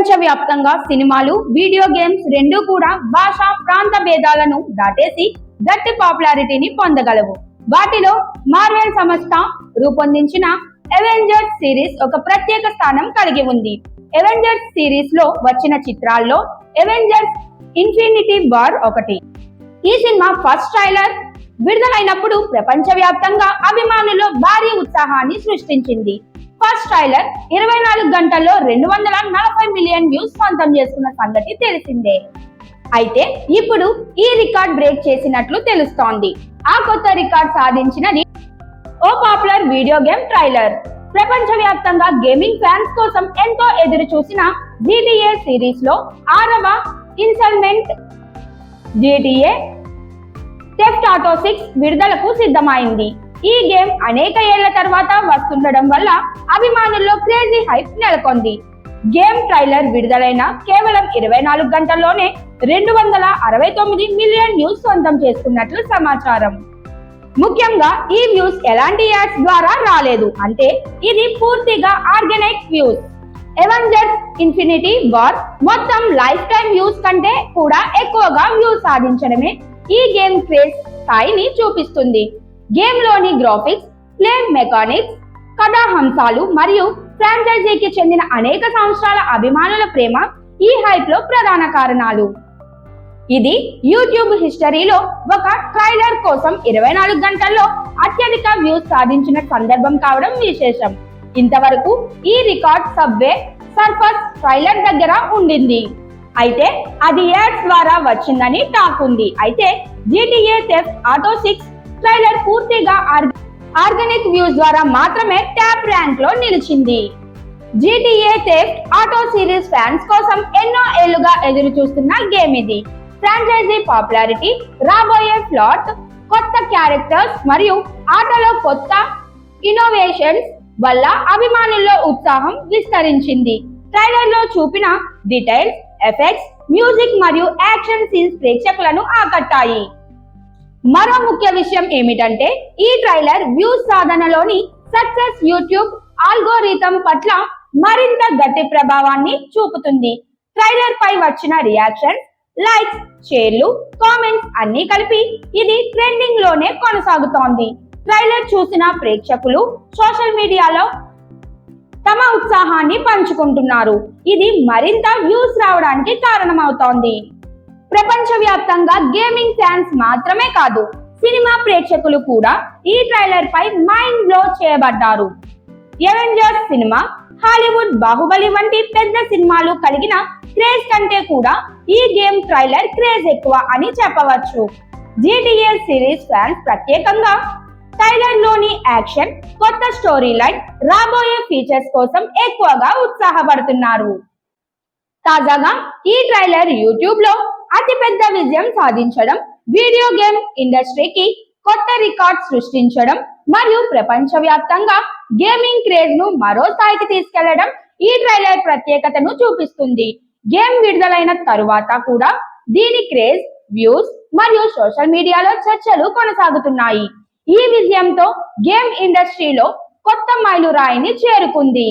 ప్రపంచవ్యాప్తంగా సినిమాలు video games రెండూ కూడా భాష ప్రాంత భేదాలను దాటేసి గట్టి పాపులారిటీని పొందగలవు. వాటిలో మార్వెల్ సంస్థ రూపొందించిన ఎవెంజర్స్ సిరీస్ ఒక ప్రత్యేక స్థానం కలిగి ఉంది. ఎవెంజర్స్ సిరీస్లో వచ్చిన చిత్రాల్లో ఎవెంజర్స్ ఇన్ఫినిటీ వార్ ఒకటి. ఈ సినిమా ఫస్ట్ ట్రైలర్ విడుదలైనప్పుడు ప్రపంచవ్యాప్తంగా అభిమానుల్లో భారీ ఉత్సాహాన్ని సృష్టించింది. ఫస్ట్ ట్రైలర్ ఇరవై నాలుగు గంటల్లో రెండు వందల నలభై మిలియన్ వ్యూస్ సొంతం చేసుకున్న సంగతి తెలిసిందే. అయితే ఇప్పుడు ఈ రికార్డ్ బ్రేక్ చేసినట్లు తెలుస్తోంది. ఆ కొత్త రికార్డ్ సాధించినది ఓ పాపులర్ వీడియో గేమ్ ట్రైలర్. ప్రపంచవ్యాప్తంగా గేమింగ్ ఫ్యాన్స్ కోసం ఎంతో ఎదురు చూసిన జీటీఏ సిరీస్లో ఆరవ installment GTA theft auto six విడుదలకు సిద్ధమైంది. ఈ గేమ్ అనేక ఏళ్ళ తర్వాత వస్తుండడం వల్ల అభిమానుల్లో క్రేజీ హైప్ నెలకొంది. గేమ్ ట్రైలర్ విడుదలైన కేవలం ఇరవై నాలుగు గంటల్లోనే రెండు వందల అరవై తొమ్మిది మిలియన్ న్యూస్ సొంతం చేసుకున్నట్లు సమాచారం. ముఖ్యంగా ఈ వ్యూస్ ఎలాంటి యాడ్స్ ద్వారా రాలేదు. అంటే ఇది పూర్తిగా organic views Avengers Infinity War మొత్తం లైఫ్ టైం వ్యూస్ కంటే కూడా ఎక్కువగా వ్యూస్ సాధించడమే ఈ గేమ్ క్రేజ్ స్థాయిని చూపిస్తుంది. గేమ్లోని గ్రాఫిక్స్ ప్లే మెకానిక్స్ కథాంశాలు మరియు ఫ్రాంచైజీకి చెందిన అనేక సంవత్సరాల అభిమానుల ప్రేమ ఈ హైప్లో ప్రధాన కారణాలు. ఇది యూట్యూబ్ హిస్టరీలో ఒక ట్రైలర్ కోసం ఇరవై నాలుగు గంటల్లో అత్యధిక వ్యూస్ సాధించిన సందర్భం కావడం విశేషం. ఇంతవరకు ఈ రికార్డ్ సబ్వే సర్ఫస్ ట్రైలర్ దగ్గర ఉండింది. అయితే అది యాడ్స్ ద్వారా వచ్చిందని టాక్ ఉంది. అయితే జీటీఏ సెఫ్ ఆటో సిక్స్ ట్రైలర్ పూర్తిగా ఆర్గ- ఆర్గానిక్ వ్యూస్ ద్వారా మాత్రమే ట్యాప్ ర్యాంక్లో నిలిచింది GTA theft auto series fans కోసం ఎన్నో ఏళ్ళుగా ఎదురు చూస్తున్న గేమ్ ఇది. ఫ్రాంచైజీ పాపులారిటీ రాబోయే ఫ్లాట్ కొత్త క్యారెక్టర్స్ మరియు ఆటలో కొత్త ఇన్నోవేషన్స్ వల్ల అభిమానుల్లో ఉత్సాహం విస్తరించింది. ట్రైలర్లో చూపిన డీటెయిల్స్ ఎఫెక్ట్స్ మ్యూజిక్ మరియు యాక్షన్ సీన్స్ ప్రేక్షకులను ఆకట్టాయి. మరో ముఖ్య విషయం ఏమిటంటే ఈ ట్రైలర్ వ్యూస్ సాధనలోని సక్సెస్ యూట్యూబ్ ఆల్గోరిథం పట్ల మరింత గట్టి ప్రభావాన్ని చూపుతుంది. ట్రైలర్ పై వచ్చిన రియాక్షన్స్ లైక్స్ షేర్లు కామెంట్స్ అన్ని కలిపి ఇది ట్రెండింగ్లోనే కొనసాగుతోంది. ట్రైలర్ చూసిన ప్రేక్షకులు సోషల్ మీడియాలో తమ ఉత్సాహాన్ని పంచుకుంటున్నారు. ఇది మరింత వ్యూస్ రావడానికి కారణమవుతోంది. ప్రపంచవ్యాప్తంగా గేమింగ్ ఫ్యాన్స్ మాత్రమే కాదు సినిమా ప్రేక్షకులు కూడా ఈ ట్రైలర్ పై మైండ్ బ్లో చేయబడ్డారు. ఎవెంజర్స్ సినిమా హాలీవుడ్ బాహుబలి వంటి పెద్ద సినిమాలు కలిగిన క్రేజ్ కంటే కూడా ఈ గేమ్ ట్రైలర్ క్రేజ్ ఎక్కువ అని చెప్పవచ్చు. జీటీఏ సిరీస్ ఫ్యాన్స్ ప్రత్యేకంగా ట్రైలర్లోని యాక్షన్ కొత్త స్టోరీ లైన్ రాబోయే ఫీచర్స్ కోసం ఎక్కువగా ఉత్సాహపడుతున్నారు. తాజాగా ఈ ట్రైలర్ యూట్యూబ్లో అతిపెద్ద విజయం సాధించడం వీడియో గేమ్ ఇండస్ట్రీకి కొత్త రికార్డ్ సృష్టించడం మరియు ప్రపంచవ్యాప్తంగా గేమింగ్ క్రేజ్ను మరో స్థాయికి తీసుకెళ్ళడం ఈ ట్రైలర్ ప్రత్యేకతను చూపిస్తుంది. గేమ్ విడుదలైన తరువాత కూడా దీని క్రేజ్ వ్యూస్ మరియు సోషల్ మీడియాలో చర్చలు కొనసాగుతున్నాయి. ఈ విజయంతో గేమ్ ఇండస్ట్రీలో కొత్త మైలురాయిని చేరుకుంది.